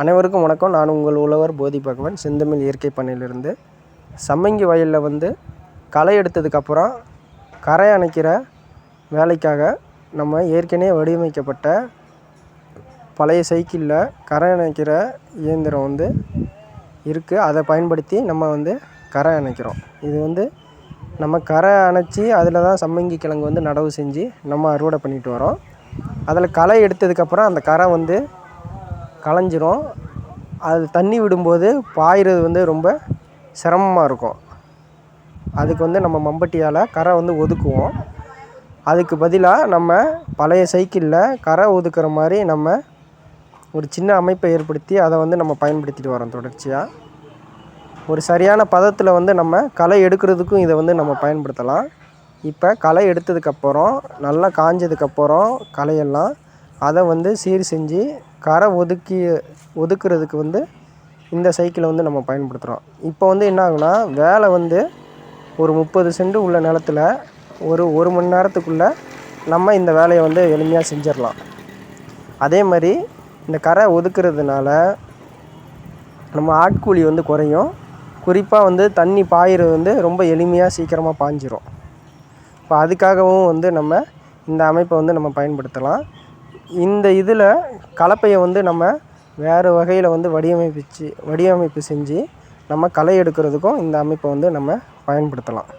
அனைவருக்கும் வணக்கம். நான் உங்கள் உழவர் போதி பகவன். செந்தமிழ் இயற்கை பண்ணையிலிருந்து சம்மங்கி வயலில் வந்து களை எடுத்ததுக்கப்புறம் கரை அணைக்கிற வேலைக்காக நம்ம ஏற்கனவே வடிவமைக்கப்பட்ட பழைய சைக்கிளில் கரை அணைக்கிற இயந்திரம் வந்து இருக்குது அதை பயன்படுத்தி நம்ம வந்து கரை அணைக்கிறோம். இது வந்து நம்ம கரை அணைச்சி அதில் தான் சம்மங்கி கிழங்கு வந்து நடவு செஞ்சு நம்ம அறுவடை பண்ணிட்டு வரோம். அதில் களை எடுத்ததுக்கப்புறம் அந்த கரை வந்து களைஞ்சிரும். அது தண்ணி விடும்போது பாயிறது வந்து ரொம்ப சிரமமாக இருக்கும். அதுக்கு வந்து நம்ம மம்பட்டியால் கரை வந்து ஒதுக்குவோம். அதுக்கு பதிலாக நம்ம பழைய சைக்கிளில் கரை ஒதுக்குற மாதிரி நம்ம ஒரு சின்ன அமைப்பை ஏற்படுத்தி அதை வந்து நம்ம பயன்படுத்திட்டு வரோம் தொடர்ச்சியாக ஒரு சரியான பதத்தில் வந்து நம்ம களை எடுக்கிறதுக்கும் இதை வந்து நம்ம பயன்படுத்தலாம். இப்போ களை எடுத்ததுக்கப்புறம் நல்லா காஞ்சதுக்கப்புறம் களையெல்லாம் அதை வந்து சீர் செஞ்சு கரை ஒதுக்கி ஒதுக்குறதுக்கு வந்து இந்த சைக்கிளை வந்து நம்ம பயன்படுத்துகிறோம் இப்போ வந்து என்ன ஆகுனா வேலை வந்து ஒரு முப்பது சென்ட் உள்ள நிலத்துல ஒரு ஒரு மணி நேரத்துக்குள்ளே நம்ம இந்த வேலையை வந்து எளிமையாக செஞ்சிடலாம். அதே மாதிரி இந்த கரை ஒதுக்குறதுனால நம்ம ஆட்கூலி வந்து குறையும். குறிப்பாக வந்து தண்ணி பாயிறது வந்து ரொம்ப எளிமையாக சீக்கிரமாக பாஞ்சிரும். இப்போ அதுக்காகவும் வந்து நம்ம இந்த அமைப்பை வந்து நம்ம பயன்படுத்தலாம். இந்த இதில் கலப்பையை வந்து நம்ம வேறு வகையில் வந்து வடிவமைப்பிச்சு வடிவமைப்பு செஞ்சு நம்ம களை எடுக்கிறதுக்கும் இந்த அமைப்பை வந்து நம்ம பயன்படுத்தலாம்.